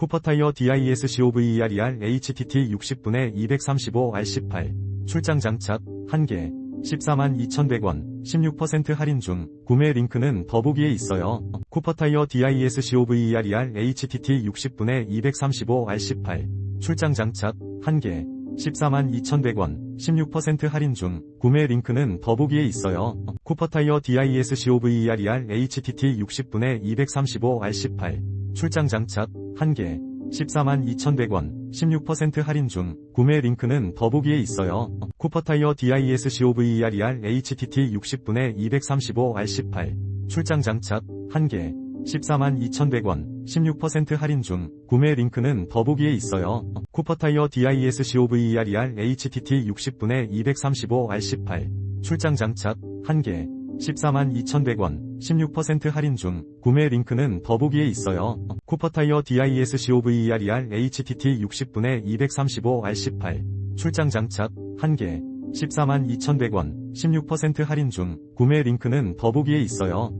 쿠퍼타이어 DIS COVERER HTT 60분의 235R18 출장 장착 1개 142,100원 16% 할인 중 구매 링크는 더보기에 있어요. 쿠퍼타이어 DIS COVERER HTT 60분의 235R18 출장 장착 1개 142,100원 16% 할인 중 구매 링크는 더보기에 있어요. 쿠퍼타이어 DIS COVERER HTT 60분의 235R18 출장 장착 1개. 142,100원 16% 할인 중 구매 링크는 더보기에 있어요. 쿠퍼타이어 DIS COVERER HTT 60분의 235R18 출장 장착 1개. 142,100원 16% 할인 중 구매 링크는 더보기에 있어요. 쿠퍼타이어 DIS COVERER HTT 60분의 235R18 출장 장착 1개. 142,100원 16% 할인 중 구매 링크는 더보기에 있어요. 쿠퍼타이어 DIS COVERER HTT 60분의 235R18 출장 장착 1개 142,100원 16% 할인 중 구매 링크는 더보기에 있어요.